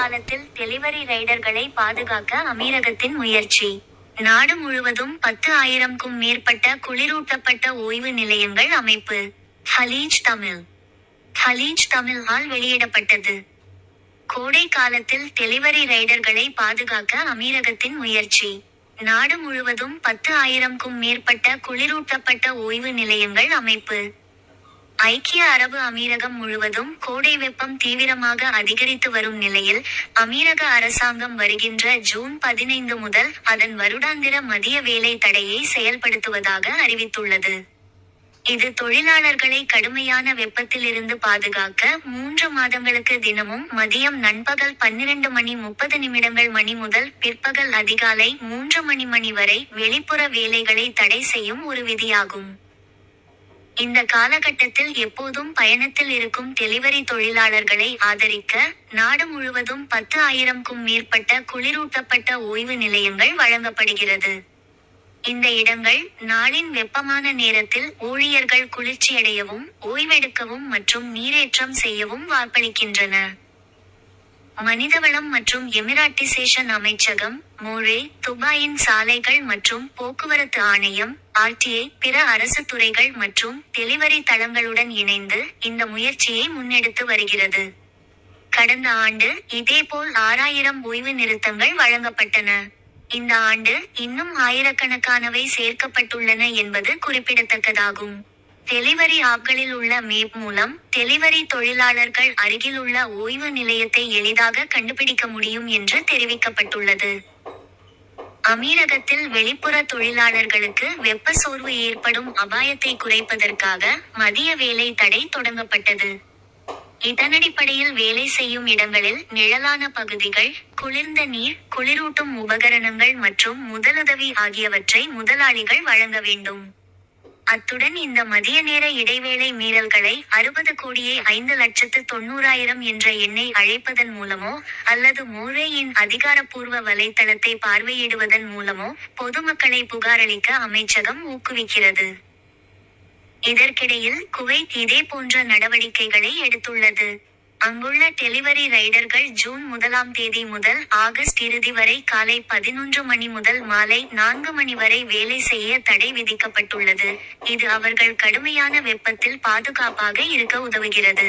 காலத்தில் டெலிவரி ரைடர்களை பாதுகாக்க அமீரகத்தின் முயற்சி. நாடு முழுவதும் பத்து ஆயிரம்க்கும் மேற்பட்ட குளிரூட்டப்பட்ட ஓய்வு நிலையங்கள் அமைப்பு. ஹலீஜ் தமிழ். ஹலீஜ் தமிழ் ஆல் வெளியிடப்பட்டது. கோடை காலத்தில் டெலிவரி ரைடர்களை பாதுகாக்க அமீரகத்தின் முயற்சி. நாடு முழுவதும் பத்து ஆயிரம்க்கும் மேற்பட்ட குளிரூட்டப்பட்ட ஓய்வு நிலையங்கள் அமைப்பு. ஐக்கிய அரபு அமீரகம் முழுவதும் கோடை வெப்பம் தீவிரமாக அதிகரித்து வரும் நிலையில் அமீரக அரசாங்கம் வருகின்ற ஜூன் பதினைந்து முதல் அதன் வருடாந்திர மதிய வேலை தடையை செயல்படுத்துவதாக அறிவித்துள்ளது. இது தொழிலாளர்களை கடுமையான வெப்பத்திலிருந்து பாதுகாக்க மூன்று மாதங்களுக்கு தினமும் மதியம் நண்பகல் பன்னிரண்டு மணி முப்பது நிமிடங்கள் மணி முதல் பிற்பகல் அதிகாலை மூன்று மணி மணி வரை வெளிப்புற வேலைகளை தடை செய்யும் ஒரு விதியாகும். இந்த காலகட்டத்தில் எப்போதும் பயணத்தில் இருக்கும் டெலிவரி தொழிலாளர்களை ஆதரிக்க நாடு முழுவதும் பத்து ஆயிரம்க்கும் மேற்பட்ட குளிரூட்டப்பட்ட ஓய்வு நிலையங்கள் வழங்கப்படுகிறது. இந்த இடங்கள் நாளின் வெப்பமான நேரத்தில் ஊழியர்கள் குளிர்ச்சியடையவும் ஓய்வெடுக்கவும் மற்றும் நீரேற்றம் செய்யவும் வாக்களிக்கின்றன. மனிதவளம் மற்றும் எமிராட்டிசேஷன் அமைச்சகம் மோரே துபாயின் சாலைகள் மற்றும் போக்குவரத்து ஆணையம் ஆர்டிஏ பிற அரசு துறைகள் மற்றும் டெலிவரி தளங்களுடன் இணைந்து இந்த முயற்சியை முன்னெடுத்து வருகிறது. கடந்த ஆண்டு இதேபோல் ஆறாயிரம் ஓய்வு நிறுத்தங்கள் வழங்கப்பட்டன. இந்த ஆண்டு இன்னும் ஆயிரக்கணக்கானவை சேர்க்கப்பட்டுள்ளன என்பது குறிப்பிடத்தக்கதாகும். டெலிவரி ஆக்களில் உள்ள மேப் மூலம் டெலிவரி தொழிலாளர்கள் அருகிலுள்ள ஓய்வு நிலையத்தை எளிதாக கண்டுபிடிக்க முடியும் என்று தெரிவிக்கப்பட்டுள்ளது. அமீரகத்தில் வெளிப்புற தொழிலாளர்களுக்கு வெப்ப சோர்வு ஏற்படும் அபாயத்தை குறைப்பதற்காக மதிய வேலை தடை தொடங்கப்பட்டது. இதனடிப்படையில் வேலை செய்யும் இடங்களில் நிழலான பகுதிகள் குளிர்ந்த நீர் குளிரூட்டும் உபகரணங்கள் மற்றும் முதலுதவி ஆகியவற்றை முதலாளிகள் வழங்க வேண்டும். அத்துடன் இந்த மதிய நேர இடைவேளை மீறல்களை அறுபது கோடியே ஐந்து லட்சத்து தொண்ணூறாயிரம் என்ற எண்ணை அழைப்பதன் மூலமோ அல்லது மோரேயின் அதிகாரப்பூர்வ வலைத்தளத்தை பார்வையிடுவதன் மூலமோ பொதுமக்களை புகாரளிக்க அமைச்சகம் ஊக்குவிக்கிறது. இதற்கிடையில் குவைத் இதே போன்ற நடவடிக்கைகளை எடுத்துள்ளது. அங்குள்ள டெலிவரி ரைடர்கள் ஜூன் முதலாம் தேதி முதல் ஆகஸ்ட் இறுதி வரை காலை பதினொன்று மணி முதல் மாலை நான்கு மணி வரை வேலை செய்ய தடை விதிக்கப்பட்டுள்ளது. இது அவர்கள் கடுமையான வெப்பத்தில் பாதுகாப்பாக இருக்க உதவுகிறது.